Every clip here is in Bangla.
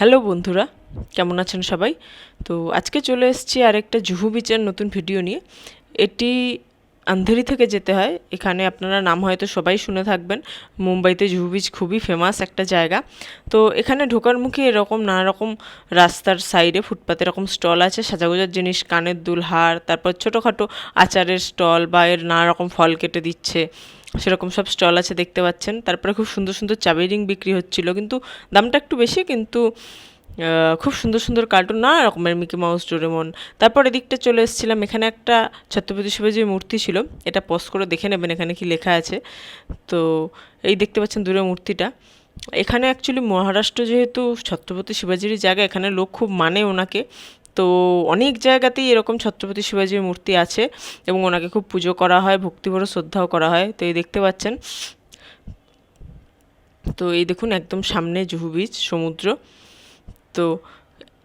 হ্যালো বন্ধুরা, কেমন আছেন সবাই? তো আজকে চলে এসেছি আরেকটা জুহু বিচের নতুন ভিডিও নিয়ে। এটি আন্ধেরি থেকে যেতে হয়, এখানে আপনারা নাম হয়তো সবাই শুনে থাকবেন। মুম্বাইতে জুহু বিচ খুবই ফেমাস একটা জায়গা। তো এখানে ঢোকার মুখে এরকম নানা রকম রাস্তার সাইডে ফুটপাতে এরকম স্টল আছে, সাজাগোজার জিনিস, কানের দুল, হার, তারপর ছোটোখাটো আচারের স্টল বা এর নানা রকম ফল কেটে দিচ্ছে। সেরকম সব স্টল আছে, দেখতে পাচ্ছেন। তারপরে খুব সুন্দর সুন্দর চাবি রিং বিক্রি হচ্ছিল, কিন্তু দামটা একটু বেশি, কিন্তু খুব সুন্দর সুন্দর কার্টুন নানা রকমের মিকি মাউস, ডোরেমন। তারপর এদিকটা চলে এসেছিলাম, এখানে একটা ছত্রপতি শিবাজির মূর্তি ছিল। এটা পজ করে দেখে নেবেন এখানে কি লেখা আছে। তো, এই দেখতে পাচ্ছেন দূরে মূর্তিটা। এখানে অ্যাকচুয়ালি মহারাষ্ট্র যেহেতু ছত্রপতি শিবাজির জায়গা, এখানে লোক খুব মানে ওনাকে। তো অনেক জায়গাতেই এরকম ছত্রপতি শিবাজীর মূর্তি আছে এবং ওনাকে খুব পুজো করা হয়, ভক্তিভরে শ্রদ্ধাও করা হয়। তো এই দেখতে পাচ্ছেন। তো এই দেখুন একদম সামনে জুহু বিচ, সমুদ্র। তো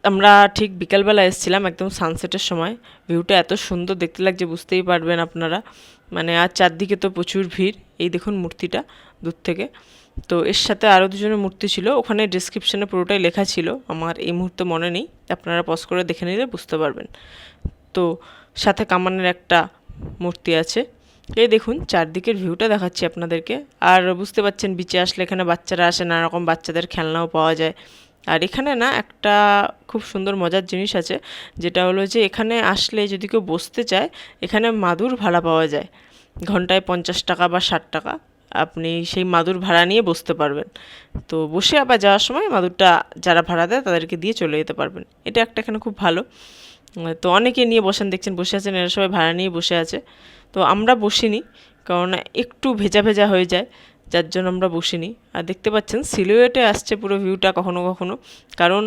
আমরা ঠিক বিকালবেলা এসেছিলাম একদম সানসেটের সময়। ভিউটা এত সুন্দর, দেখতে লাগছে, বুঝতেই পারবেন আপনারা। মানে আর চারদিকে তো প্রচুর ভিড়, এই দেখুন মূর্তিটা দূর থেকে। তো এর সাথে আরও দুজনের মূর্তি ছিল, ওখানে ডিসক্রিপশানে পুরোটাই লেখা ছিল, আমার এই মুহূর্তে মনে নেই, আপনারা পজ করে দেখে নিলে বুঝতে পারবেন। তো সাথে কামানের একটা মূর্তি আছে, এই দেখুন চারদিকের ভিউটা দেখাচ্ছি আপনাদেরকে। আর বুঝতে পারছেন বিচে আসলে এখানে বাচ্চারা আসে নানা রকম বাচ্চাদের খেলনাও পাওয়া যায়। আর এখানে না একটা খুব সুন্দর মজার জিনিস আছে, যেটা হলো যে এখানে আসলে যদি কেউ বসতে চায়, এখানে মাদুর ভাড়া পাওয়া যায়। ঘন্টায় পঞ্চাশ টাকা বা ষাট টাকা। আপনি সেই মাদুর ভাড়া নিয়ে বসতে পারবেন। তো বসে আবার যাওয়ার সময় মাদুরটা যারা ভাড়া দেয়, তাদেরকে দিয়ে চলে যেতে পারবেন। এটা একটা এখানে খুব ভালো। তো অনেকে নিয়ে বসেন, দেখছেন বসে আছেন, এরা সবাই ভাড়া নিয়ে বসে আছে। তো আমরা বসিনি, কারণ একটু ভেজা ভেজা হয়ে যায়। যার জন্য আমরা বসিনি। আর দেখতে পাচ্ছেন সিলুয়েটে আসছে পুরো ভিউটা কখনো কখনো। কারণ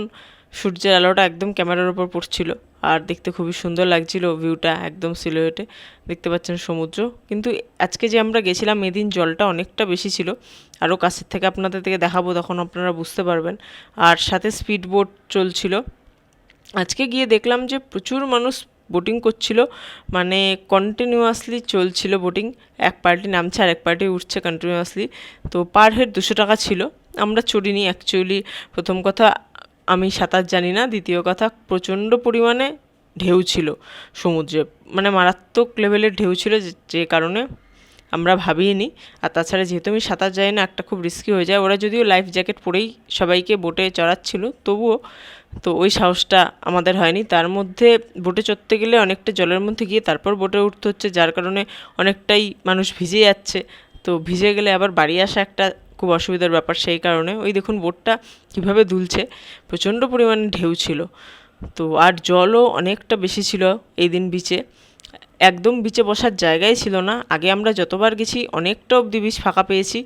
সূর্যের আলোটা একদম ক্যামেরার ওপর পড়ছিল। আর দেখতে খুবই সুন্দর লাগছিল ভিউটা একদম সিলুয়েটে দেখতে পাচ্ছেন সমুদ্র। কিন্তু আজকে যে আমরা গেছিলাম, এদিন জলটা অনেকটা বেশি ছিল। আরও কাছের থেকে আপনাদের থেকে দেখাবো, তখন আপনারা বুঝতে পারবেন। আর সাথে স্পিড বোট চলছিল। আজকে গিয়ে দেখলাম যে প্রচুর মানুষ বোটিং করছিল মানে কন্টিনিউয়াসলি চলছিল বোটিং এক পার্টি নামছে আর এক পার্টি উঠছে কন্টিনিউয়াসলি তো পার হেড দুশো টাকা ছিল। আমরা চড়িনি অ্যাকচুয়ালি প্রথম কথা আমি সাঁতার জানি না, দ্বিতীয় কথা প্রচণ্ড পরিমাণে ঢেউ ছিল সমুদ্রে মানে মারাত্মক লেভেলের ঢেউ ছিল যে- কারণে আমরা ভাবিনি আর তাছাড়া যেহেতু আমি সাঁতার যাই না, একটা খুব রিস্কি হয়ে যায়। ওরা যদিও লাইফ জ্যাকেট পরেই সবাইকে বোটে চড়াচ্ছিল, তবুও তো ওই সাহসটা আমাদের হয়নি। তার মধ্যে বোটে চড়তে গেলে অনেকটা জলের মধ্যে গিয়ে তারপর বোটে উঠতে হচ্ছে, যার কারণে অনেকটাই মানুষ ভিজে যাচ্ছে। তো ভিজে গেলে আবার বাড়ি আসা একটা খুব অসুবিধার ব্যাপার, সেই কারণে ওই দেখুন বোটটা কীভাবে দুলছে, প্রচণ্ড পরিমাণে ঢেউ ছিল। তো আর জলও অনেকটা বেশি ছিল এই দিন বিচে একদম বিচে বসার জায়গাই ছিল না। আগে আমরা যতবার গেছি, অনেকটা অবধি বিচ ফাঁকা পেয়েছি।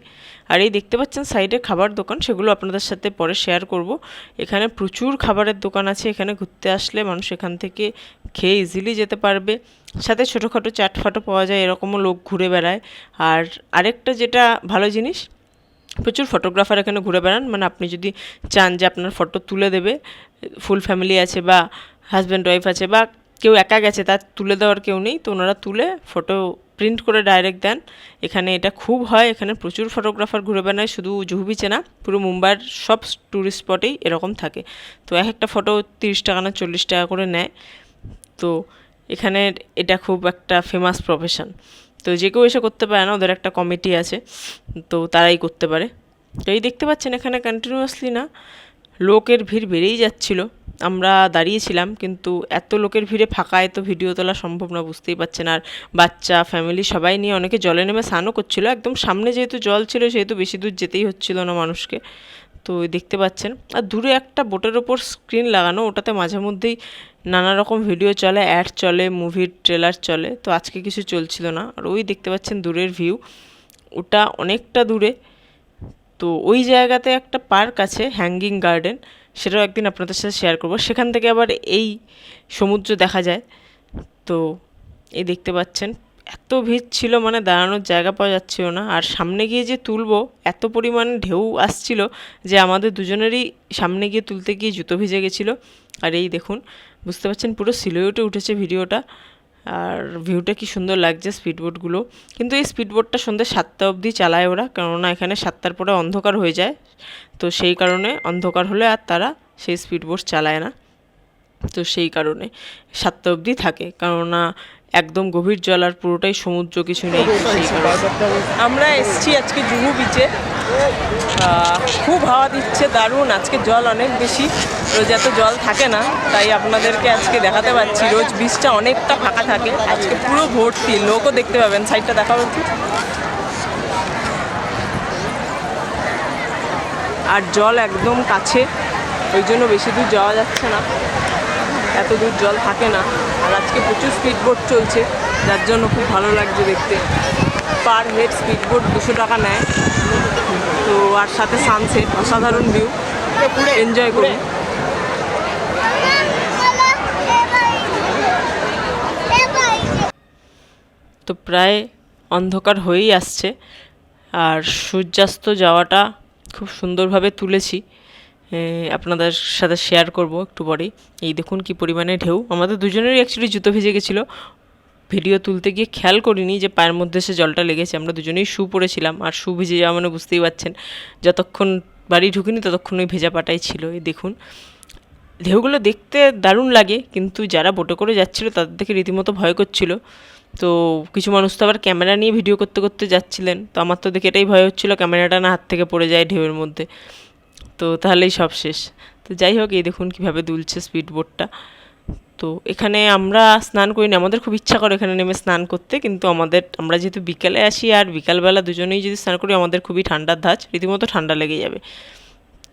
আর এই দেখতে পাচ্ছেন সাইডে খাবার দোকান, সেগুলো আপনাদের সাথে পরে শেয়ার করব। এখানে প্রচুর খাবারের দোকান আছে, এখানে ঘুরতে আসলে মানুষ এখান থেকে খেয়ে ইজিলি যেতে পারবে। সাথে ছোটোখাটো চাটফাটো পাওয়া যায়, এরকমও লোক ঘুরে বেড়ায়। আর আরেকটা যেটা ভালো জিনিস, প্রচুর ফটোগ্রাফার এখানে ঘুরে বেড়ান। মানে আপনি যদি চান যে আপনার ফটো তুলে দেবে ফুল ফ্যামিলি আছে বা হাজব্যান্ড ওয়াইফ আছে বা কেউ একা গেছে, তার তুলে দেওয়ার কেউ নেই, তো ওনারা তুলে ফটো প্রিন্ট করে ডাইরেক্ট দেন। এখানে এটা খুব হয়, এখানে প্রচুর ফটোগ্রাফার ঘুরে বেড়ায়, শুধু জুহু বিচে না পুরো মুম্বাইয়ের সব ট্যুরিস্ট স্পটেই এরকম থাকে। তো এক একটা ফটো তিরিশ টাকা না চল্লিশ টাকা করে নেয়। তো এখানে এটা খুব একটা ফেমাস প্রফেশন তো যে কেউ এসে করতে পারে না, ওদের একটা কমিটি আছে, তো তারাই করতে পারে। তো এই দেখতে পাচ্ছেন এখানে কন্টিনিউয়াসলি না লোকের ভিড় বেড়েই যাচ্ছিল। আমরা দাঁড়িয়েছিলাম, কিন্তু এত লোকের ভিড়ে ফাঁকায় তো ভিডিও তোলা সম্ভব না, বুঝতেই পারছেন। আর বাচ্চা ফ্যামিলি সবাই নিয়ে অনেকে জলে নেমে স্নানও করছিল। একদম সামনে যেহেতু জল ছিল, সেহেতু বেশি দূর যেতেই হচ্ছিল না মানুষকে। তো দেখতে পাচ্ছেন, আর দূরে একটা বোটের ওপর স্ক্রিন লাগানো, ওটাতে মাঝে মধ্যেই নানা রকম ভিডিও চলে অ্যাড চলে মুভির ট্রেলার চলে। তো আজকে কিছু চলছিল না। আর ওই দেখতে পাচ্ছেন দূরের ভিউ ওটা অনেকটা দূরে। তো ওই জায়গাতে একটা পার্ক আছে, হ্যাঙ্গিং গার্ডেন, সেটাও একদিন আপনাদের সাথে শেয়ার করব। সেখান থেকে আবার এই সমুদ্র দেখা যায়। তো এই দেখতে পাচ্ছেন, এত ভিড় ছিল মানে দাঁড়ানোর জায়গা পাওয়া যাচ্ছিল না। আর সামনে গিয়ে যে তুলবো, এত পরিমাণ ঢেউ আসছিল যে আমাদের দুজনেরই সামনে গিয়ে তুলতে গিয়ে জুতো ভিজে গেছিল। আর এই দেখুন, বুঝতে পারছেন পুরো সিলোয়েটে উঠেছে ভিডিওটা। আর ভিউটা কি সুন্দর লাগছে স্পিডবোটগুলো কিন্তু এই স্পিডবোটটা সন্ধ্যে সাতটা অবধি চালায় ওরা, কেননা এখানে সাতটার পরে অন্ধকার হয়ে যায়। তো সেই কারণে অন্ধকার হলে আর তারা সেই স্পিড বোট চালায় না। তো সেই কারণে সাতটা অবধি থাকে, কেননা একদম গভীর জল আর পুরোটাই সমুদ্র, কিছু নেই। আমরা এসছি আজকে জুহু বিচে খুব হাওয়া দিচ্ছে, দারুণ। আজকে জল অনেক বেশি। রোজ এত জল থাকে না তাই আপনাদেরকে আজকে দেখাতে পাচ্ছি রোজ বিচটা অনেকটা ফাঁকা থাকে। আজকে পুরো ভর্তি লোকও দেখতে পাবেন সাইডটা দেখাবো একটু। আর জল একদম কাছে ওই জন্য বেশি দূর যাওয়া যাচ্ছে না। এত দূর জল থাকে না আর আজকে প্রচুর স্পিড বোট চলছে যার জন্য খুব ভালো লাগছে দেখতে। পার হেড স্পিড বোট দুশো টাকা নেয়। তো আর সাথে সানসেট অসাধারণ ভিউ এনজয় করুন। তো প্রায় অন্ধকার হয়েই আসছে, আর সূর্যাস্ত যাওয়াটা খুব সুন্দরভাবে তুলেছি। আপনাদের সাথে শেয়ার করব একটু পরেই। এই দেখুন কি পরিমাণে ঢেউ। আমাদের দুজনেরই অ্যাকচুয়ালি জুতো ভিজে গেছিল। ভিডিও তুলতে গিয়ে খেয়াল করিনি যে পায়ের মধ্যে সে জলটা লেগেছে। আমরা দুজনেই শু পরেছিলাম আর শু ভিজে যাওয়া মানে বুঝতেই পারছেন। যতক্ষণ বাড়ি ঢুকিনি ততক্ষণ ওই ভেজা পাটাই ছিল। এই দেখুন ঢেউগুলো দেখতে দারুণ লাগে, কিন্তু যারা বোটে করে যাচ্ছিল তাদের দেখে রীতিমতো ভয় করছিল। তো কিছু মানুষ তো আবার ক্যামেরা নিয়ে ভিডিও করতে করতে যাচ্ছিলেন। তো আমার তো দেখে এটাই ভয় হচ্ছিল, ক্যামেরাটা না হাত থেকে পড়ে যায় ঢেউয়ের মধ্যে। তো তাহলেই সব শেষ। তো যাই হোক, এই দেখুন কীভাবে দুলছে স্পিড বোটটা তো এখানে আমরা স্নান করি না আমাদের খুব ইচ্ছা করে এখানে নেমে স্নান করতে, কিন্তু আমাদের, আমরা যেহেতু বিকালে আসি আর বিকালবেলা দুজনেই যদি স্নান করি, আমাদের খুবই ঠান্ডার ধাঁচ। রীতিমতো ঠান্ডা লেগে যাবে।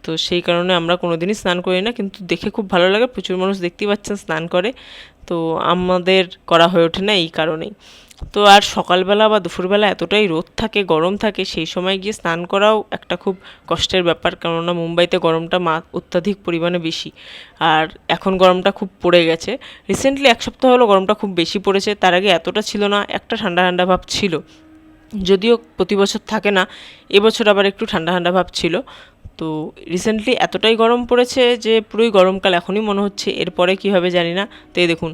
তো সেই কারণে আমরা কোনোদিনই স্নান করি না, কিন্তু দেখে খুব ভালো লাগে, প্রচুর মানুষ দেখতেই পাচ্ছেন স্নান করে। তো আমাদের করা হয়ে ওঠে না এই কারণেই। তো আর সকালবেলা বা দুপুরবেলা এতটাই রোদ থাকে, গরম থাকে, সেই সময় গিয়ে স্নান করাও একটা খুব কষ্টের ব্যাপার, কেননা মুম্বাইতে গরমটা মা অত্যাধিক পরিমাণে বেশি। আর এখন গরমটা খুব পড়ে গেছে। রিসেন্টলি এক সপ্তাহ হলো গরমটা খুব বেশি পড়েছে, তার আগে এতটা ছিল না, একটা ঠান্ডা ঠান্ডা ভাব ছিল। যদিও প্রতি বছর থাকে না এবছর আবার একটু ঠান্ডা ঠান্ডা ভাব ছিল। তো রিসেন্টলি এতটাই গরম পড়েছে যে পুরোই গরমকাল এখনই মনে হচ্ছে, এরপরে কী হবে জানি না। তো এই দেখুন,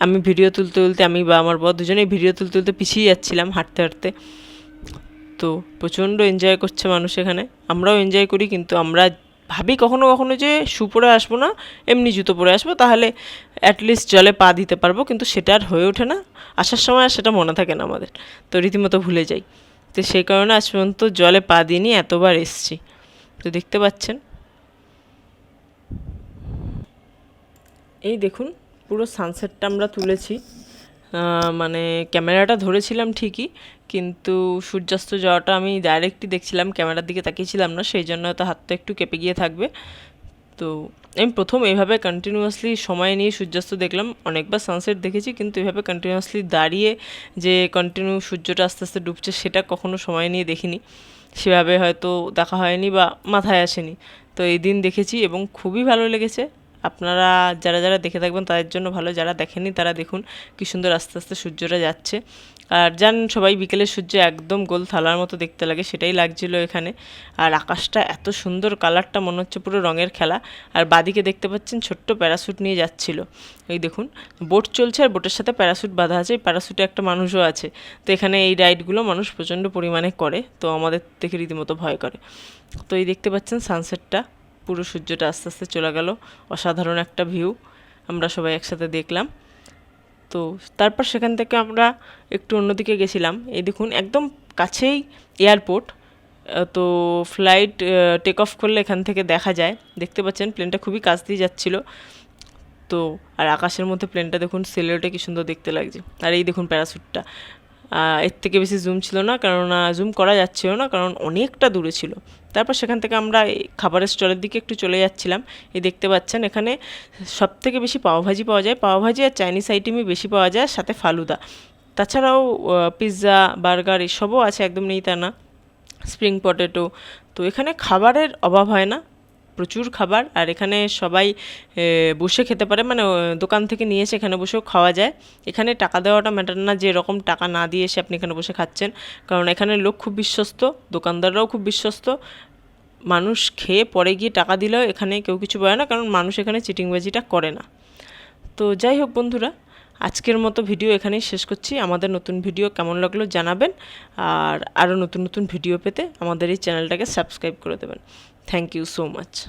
আমি ভিডিও তুলতে তুলতে আমি বা আমার বর দুজনেই ভিডিও তুলতে তুলতে পিছিয়ে যাচ্ছিলাম হাঁটতে হাঁটতে। তো প্রচণ্ড এনজয় করছে মানুষ এখানে। আমরাও এনজয় করি, কিন্তু আমরা ভাবি কখনো কখনো যে শু পরে আসব না, এমনি জুতো পরে আসব, তাহলে অ্যাটলিস্ট জলে পা দিতে পারব, কিন্তু সেটা আর হয়ে ওঠে না। আসার সময় আর সেটা মনে থাকে না আমাদের। তো রীতিমতো ভুলে যাই। তো সেই কারণে আজ পর্যন্ত জলে পা দিইনি এতবার এসছি। তো দেখতে পাচ্ছেন। এই দেখুন, পুরো সানসেটটা আমরা তুলেছি। মানে ক্যামেরাটা ধরেছিলাম ঠিকই, কিন্তু সূর্যাস্ত যাওয়াটা আমি ডাইরেক্টই দেখছিলাম, ক্যামেরার দিকে তাকিয়েছিলাম না, সেই জন্য হয়তো হাতটা একটু কেঁপে গিয়ে থাকবে। তো আমি প্রথম এইভাবে কন্টিনিউয়াসলি সময় নিয়ে সূর্যাস্ত দেখলাম, অনেকবার সানসেট দেখেছি, কিন্তু এভাবে কন্টিনিউয়াসলি দাঁড়িয়ে যে কন্টিনিউ সূর্যটা আস্তে আস্তে ডুবছে, সেটা কখনো সময় নিয়ে দেখিনি। সেভাবে হয়তো দেখা হয়নি বা মাথায় আসেনি। তো এই দিন দেখেছি এবং খুবই ভালো লেগেছে। আপনারা যারা যারা দেখে থাকবেন তাদের জন্য ভালো, যারা দেখেনি তারা দেখুন কী সুন্দর আস্তে আস্তে সূর্যটা যাচ্ছে। আর জান সবাই বিকেলের সূর্য একদম গোল থালার মতো দেখতে লাগে, সেটাই লাগছিল এখানে। আর আকাশটা এত সুন্দর, কালারটা মনে হচ্ছে পুরো রঙের খেলা। আর বাদিকে দেখতে পাচ্ছেন ছোট্ট প্যারাশুট নিয়ে যাচ্ছিল। এই দেখুন, বোট চলছে আর বোটের সাথে প্যারাশুট বাঁধা আছে, এই প্যারাশুটে একটা মানুষও আছে। তো এখানে এই রাইডগুলো মানুষ প্রচণ্ড পরিমাণে করে, তো আমাদের দেখে রীতিমতো ভয় করে। তো এই দেখতে পাচ্ছেন সানসেটটা পুরো সূর্যটা আস্তে আস্তে চলে গেল, অসাধারণ একটা ভিউ আমরা সবাই একসাথে দেখলাম। তো তারপর সেখান থেকে আমরা একটু অন্যদিকে গেছিলাম। এই দেখুন একদম কাছেই এয়ারপোর্ট। তো ফ্লাইট টেক অফ করলে এখান থেকে দেখা যায়। দেখতে পাচ্ছেন প্লেনটা খুবই কাছ দিয়ে যাচ্ছিল। তো আর আকাশের মধ্যে প্লেনটা দেখুন সেলেটে কি সুন্দর দেখতে লাগছে। আর এই দেখুন প্যারাশুটটা আহ, এর থেকে বেশি জুম ছিল না কেননা জুম করা যাচ্ছিল না, কারণ অনেকটা দূরে ছিল। তারপর সেখান থেকে আমরা খাবারের স্টলের দিকে একটু চলে যাচ্ছিলাম। এই দেখতে পাচ্ছেন, এখানে সব থেকে বেশি পাওভাজি পাওয়া যায়। পাওভাজি আর চাইনিজ আইটেমই বেশি পাওয়া যায়, সাথে ফালুদা। তাছাড়াও পিৎজা বার্গার এসবও আছে, একদম নেই তা না। স্প্রিং পটেটো তো এখানে খাবারের অভাব হয় না। প্রচুর খাবার আর এখানে সবাই বসে খেতে পারে। মানে দোকান থেকে নিয়ে এসে এখানে বসেও খাওয়া যায়। এখানে টাকা দেওয়াটা ম্যাটার না যে এরকম টাকা না দিয়ে এসে আপনি এখানে বসে খাচ্ছেন। কারণ এখানে লোক খুব বিশ্বস্ত, দোকানদাররাও খুব বিশ্বস্ত। মানুষ খেয়ে পরে গিয়ে টাকা দিলেও এখানে কেউ কিছু বলে না, কারণ মানুষ এখানে চিটিংবাজিটা করে না। তো যাই হোক বন্ধুরা, আজকের মতো ভিডিও এখানেই শেষ করছি। আমাদের নতুন ভিডিও কেমন লাগল জানাবেন। আর আরও নতুন নতুন ভিডিও পেতে আমাদের এই চ্যানেলটাকে সাবস্ক্রাইব করে দেবেন। Thank you so much.